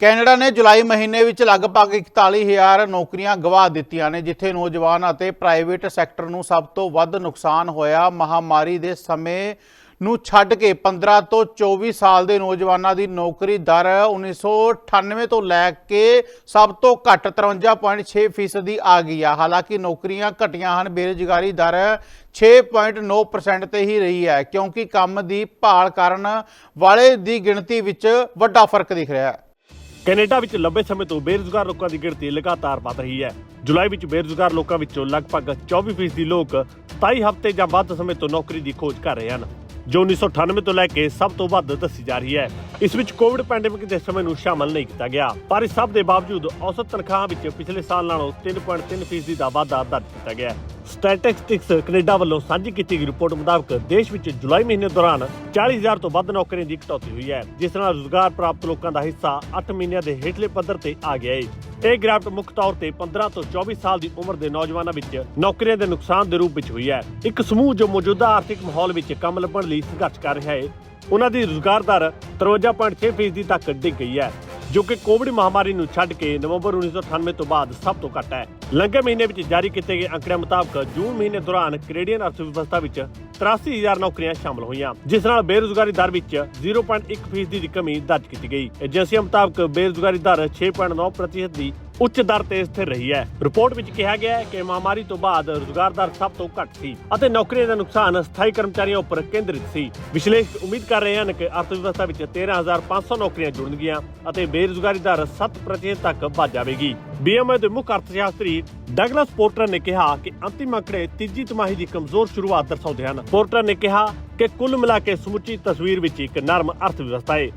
Canada ਨੇ ਜੁਲਾਈ ਮਹੀਨੇ ਵਿੱਚ ਲਗਭਗ 41000 ਨੌਕਰੀਆਂ ਗਵਾ ਦਿੱਤੀਆਂ ਨੇ, ਜਿੱਥੇ ਨੌਜਵਾਨ ਅਤੇ ਪ੍ਰਾਈਵੇਟ ਸੈਕਟਰ ਨੂੰ ਸਭ ਤੋਂ ਵੱਧ ਨੁਕਸਾਨ ਹੋਇਆ। ਮਹਾਮਾਰੀ ਦੇ ਸਮੇਂ ਨੂੰ ਛੱਡ ਕੇ 15 ਤੋਂ 24 ਸਾਲ ਦੇ ਨੌਜਵਾਨਾਂ ਦੀ ਨੌਕਰੀ ਦਰ 1998 ਤੋਂ ਲੈ ਕੇ ਸਭ ਤੋਂ ਘੱਟ 53.6% ਫੀਸਦੀ ਆ ਗਈ ਆ। ਹਾਲਾਂਕਿ ਨੌਕਰੀਆਂ ਘਟੀਆਂ ਹਨ, ਬੇਰੁਜ਼ਗਾਰੀ ਦਰ 6.9% ਤੇ ਹੀ ਰਹੀ ਹੈ, ਕਿਉਂਕਿ ਕੰਮ ਦੀ ਭਾਲ ਕਰਨ ਵਾਲੇ ਦੀ ਗਿਣਤੀ ਵਿੱਚ ਵੱਡਾ ਫ਼ਰਕ ਦਿਖ ਰਿਹਾ ਹੈ। ਕੈਨੇਡਾ ਵਿੱਚ ਲੰਬੇ ਸਮੇਂ ਤੋਂ ਬੇਰੁਜ਼ਗਾਰ ਲੋਕਾਂ ਦੀ ਗਿਣਤੀ ਲਗਾਤਾਰ ਵਧ ਰਹੀ ਹੈ। ਜੁਲਾਈ ਵਿੱਚ ਬੇਰੁਜ਼ਗਾਰ ਲੋਕਾਂ ਵਿੱਚੋਂ ਲਗਭਗ 24% ਲੋਕ 27 ਹਫ਼ਤੇ ਜਾਂ ਵੱਧ ਸਮੇਂ ਤੋਂ ਨੌਕਰੀ ਦੀ ਖੋਜ ਕਰ ਰਹੇ ਹਨ, ਜੋ 1998 ਤੋਂ ਲੈ ਕੇ ਸਭ ਤੋਂ ਵੱਧ ਦੱਸੀ ਜਾ ਰਹੀ ਹੈ। ਇਸ ਵਿੱਚ ਕੋਵਿਡ ਪੈਂਡੇਮਿਕ ਦੇ ਸਮੇਂ ਨੂੰ ਸ਼ਾਮਲ ਨਹੀਂ ਕੀਤਾ ਗਿਆ, ਪਰ ਇਸ ਸਭ ਦੇ ਬਾਵਜੂਦ ਔਸਤ ਤਨਖਾਹ ਵਿੱਚ ਪਿਛਲੇ ਸਾਲ ਨਾਲੋਂ 3.3% ਦਾ ਵਾਧਾ ਦਰਜ ਕੀਤਾ ਗਿਆ ਹੈ। ਸਟੈਟਿਸਟਿਕਸ ਕੈਨੇਡਾ ਵੱਲੋਂ ਸਾਂਝੀ ਕੀਤੀ ਗਈ ਰਿਪੋਰਟ ਮੁਤਾਬਕ ਦੇਸ਼ ਵਿੱਚ ਜੁਲਾਈ ਮਹੀਨੇ ਦੌਰਾਨ 40000 ਤੋਂ ਵੱਧ ਨੌਕਰੀਆਂ ਦੀ ਕਟੌਤੀ ਹੋਈ ਹੈ, ਜਿਸ ਨਾਲ ਰੁਜ਼ਗਾਰ ਪ੍ਰਾਪਤ ਲੋਕਾਂ ਦਾ ਹਿੱਸਾ 8 ਮਹੀਨਿਆਂ ਦੇ ਹੇਠਲੇ ਪੱਧਰ ਤੇ ਆ ਗਿਆ ਹੈ ਇਹ ਗਿਰਾਵਟ ਮੁੱਖ ਤੌਰ ਤੇ 15 ਤੋਂ 24 ਸਾਲ ਦੀ ਉਮਰ ਦੇ ਨੌਜਵਾਨਾਂ ਵਿੱਚ ਨੌਕਰੀਆਂ ਦੇ ਨੁਕਸਾਨ ਦੇ ਰੂਪ ਵਿੱਚ ਹੋਈ ਹੈ। ਇੱਕ ਸਮੂਹ ਜੋ ਮੌਜੂਦਾ ਆਰਥਿਕ ਮਾਹੌਲ ਵਿੱਚ ਕੰਮ ਲੱਭਣ ਲਈ ਸੰਘਰਸ਼ ਕਰ ਰਿਹਾ ਹੈ ਉਹਨਾਂ ਦੀ ਰੁਜ਼ਗਾਰ ਦਰ 53.6% ਤੱਕ ਡਿੱਗ ਗਈ ਹੈ। ਜੋ ਕਿ ਕੋਵਿਡ ਮਹਾਮਾਰੀ ਨੂੰ ਛੱਡ ਕੇ ਨਵੰਬਰ 1998 ਤੋਂ ਬਾਅਦ ਸਭ ਤੋਂ ਘੱਟ ਹੈ। ਲੰਘੇ ਮਹੀਨੇ ਵਿੱਚ ਜਾਰੀ ਕੀਤੇ ਗਏ ਅੰਕੜਿਆਂ ਮੁਤਾਬਕ ਜੂਨ ਮਹੀਨੇ ਦੌਰਾਨ ਕੈਨੇਡੀਅਨ ਅਰਥਵਿਵਸਥਾ ਵਿੱਚ 83000 ਨੌਕਰੀਆਂ ਸ਼ਾਮਲ ਹੋਈਆਂ, ਜਿਸ ਨਾਲ ਬੇਰੁਜ਼ਗਾਰੀ ਦਰ ਵਿੱਚ 0.1% ਦੀ ਕਮੀ ਦਰਜ ਕੀਤੀ ਗਈ। ਏਜੰਸੀਆਂ ਮੁਤਾਬਕ ਬੇਰੁਜ਼ਗਾਰੀ ਦਰ 6.9% ਦੀ ਉੱਚ ਦਰ ਤੇ ਸਥਿਰ ਰਹੀ ਹੈ। ਰਿਪੋਰਟ ਵਿੱਚ ਕਿਹਾ ਗਿਆ ਹੈ ਕਿ ਮਹਾਮਾਰੀ ਤੋਂ ਬਾਅਦ ਰੁਜ਼ਗਾਰ ਦਰ ਸਭ ਤੋਂ ਘੱਟ ਸੀ ਅਤੇ ਨੌਕਰੀਆਂ ਦਾ ਨੁਕਸਾਨ ਸਥਾਈ ਕਰਮਚਾਰੀਆਂ ਉੱਪਰ ਕੇਂਦਰਿਤ ਸੀ। ਵਿਸ਼ਲੇਸ਼ਕ ਉਮੀਦ ਕਰ ਰਹੇ ਹਨ ਕਿ ਅਰਥਵਿਵਸਥਾ ਵਿੱਚ 13500 ਨੌਕਰੀਆਂ ਜੁੜਨਗੀਆਂ ਅਤੇ ਬੇਰੁਜ਼ਗਾਰੀ ਦਰ 7% ਤੱਕ ਵੱਧ ਜਾਵੇਗੀ। ਬੀਐਮਆਈ ਦੇ ਮੁੱਖ ਅਰਥਸ਼ਾਸਤਰੀ ਡਗਲਸ ਪੋਰਟਰ ਨੇ ਕਿਹਾ ਕਿ ਅੰਤਿਮ ਅੰਕੜੇ ਤੀਜੀ ਤਿਮਾਹੀ ਦੀ ਕਮਜ਼ੋਰ ਸ਼ੁਰੂਆਤ ਦਰਸਾਉਂਦੇ ਹਨ। ਪੋਰਟਰ ਨੇ ਕਿਹਾ ਕਿ ਕੁੱਲ ਮਿਲਾ ਕੇ ਸਮੁੱਚੀ ਤਸਵੀਰ ਵਿੱਚ ਇੱਕ ਨਰਮ ਅਰਥ ਵਿਵਸਥਾ ਹੈ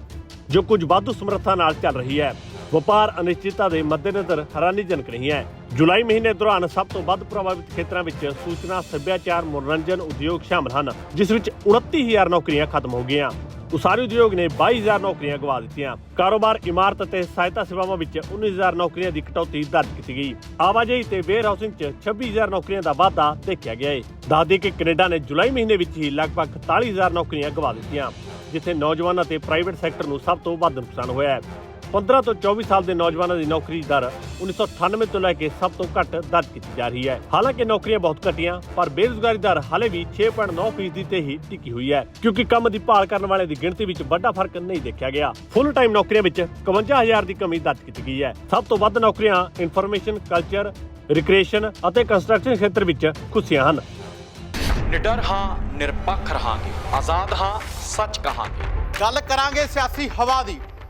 ਜੋ ਕੁਝ ਵਾਧੂ ਸਮਰੱਥਾ ਨਾਲ ਚੱਲ ਰਹੀ ਹੈ। ਵਪਾਰ ਅਨਿਸ਼ਚਿਤਤਾ ਦੇ ਮੱਦੇਨਜ਼ਰ ਹੈਰਾਨੀਜਨਕ ਨਹੀਂ ਹੈ। ਜੁਲਾਈ ਮਹੀਨੇ ਦੌਰਾਨ ਸਭ ਤੋਂ ਵੱਧ ਪ੍ਰਭਾਵਿਤ ਖੇਤਰਾਂ ਵਿੱਚ ਸੂਚਨਾ, ਸੱਭਿਆਚਾਰ, ਮਨੋਰੰਜਨ ਉਦਯੋਗ ਸ਼ਾਮਲ ਹਨ, ਜਿਸ ਵਿੱਚ 29000 ਨੌਕਰੀਆਂ ਖਤਮ ਹੋ ਗਈਆਂ। ਉਸਾਰੀ ਉਦਯੋਗ ਨੇ 22000 ਨੌਕਰੀਆਂ ਗਵਾ ਦਿੱਤੀਆਂ। ਕਾਰੋਬਾਰ, ਇਮਾਰਤ ਅਤੇ ਸਹਾਇਤਾ ਸੇਵਾਵਾਂ ਵਿੱਚ 19000 ਨੌਕਰੀਆਂ ਦੀ ਕਟੌਤੀ ਦਰਜ ਕੀਤੀ ਗਈ। ਆਵਾਜਾਈ ਤੇ ਵੇਅਰ ਹਾਊਸਿੰਗ 'ਚ 26000 ਨੌਕਰੀਆਂ ਦਾ ਵਾਧਾ ਦੇਖਿਆ ਗਿਆ ਹੈ ਦੱਸਦੇ ਕਿ ਕੈਨੇਡਾ ਨੇ ਜੁਲਾਈ ਮਹੀਨੇ ਵਿੱਚ ਹੀ ਲਗਭਗ 41000 ਨੌਕਰੀਆਂ ਗਵਾ ਦਿੱਤੀਆਂ, ਜਿੱਥੇ ਨੌਜਵਾਨਾਂ ਤੇ ਪ੍ਰਾਈਵੇਟ ਸੈਕਟਰ ਨੂੰ ਸਭ ਤੋਂ ਵੱਧ ਨੁਕਸਾਨ ਹੋਇਆ ਹੈ। 15 ਤੋਂ 24 ਸਾਲ ਦੇ ਨੌਜਵਾਨਾਂ ਦੀ ਨੌਕਰੀ ਦਰ 1998 ਤੋਂ ਲੈ ਕੇ ਸਭ ਤੋਂ ਘੱਟ ਦਰਜ ਕੀਤੀ ਜਾ ਰਹੀ ਹੈ। ਹਾਲਾਂਕਿ ਨੌਕਰੀਆਂ ਬਹੁਤ ਘਟੀਆਂ ਪਰ ਬੇਰੁਜ਼ਗਾਰੀ ਦਰ ਹਾਲੇ ਵੀ 6.9% ਤੇ ਹੀ ਟਿਕੀ ਹੋਈ ਹੈ ਕਿਉਂਕਿ ਕੰਮ ਦੀ ਭਾਲ ਕਰਨ ਵਾਲੇ ਦੀ ਗਿਣਤੀ ਵਿੱਚ ਵੱਡਾ ਫ਼ਰਕ ਨਹੀਂ ਦੇਖਿਆ ਗਿਆ। ਫੁੱਲ ਟਾਈਮ ਨੌਕਰੀਆਂ ਵਿੱਚ 51000 ਦੀ ਕਮੀ ਦਰਜ ਕੀਤੀ ਗਈ ਹੈ। ਸਭ ਤੋਂ ਵੱਧ ਨੌਕਰੀਆਂ ਇਨਫੋਰਮੇਸ਼ਨ ਕਲਚਰ ਰਿਕ੍ਰੀਏਸ਼ਨ ਅਤੇ ਕੰਸਟਰਕਸ਼ਨ ਖੇਤਰ ਵਿੱਚ ਖੁੱਸੀਆਂ ਹਨ। ਨਿਡਰ ਹਾਂ ਨਿਰਪੱਖ ਰਹਾਂਗੇ। ਆਜ਼ਾਦ ਹਾਂ ਸੱਚ ਕਹਾਂਗੇ। ਗੱਲ ਕਰਾਂਗੇ ਸਿਆਸੀ ਹਵਾ ਦੀ।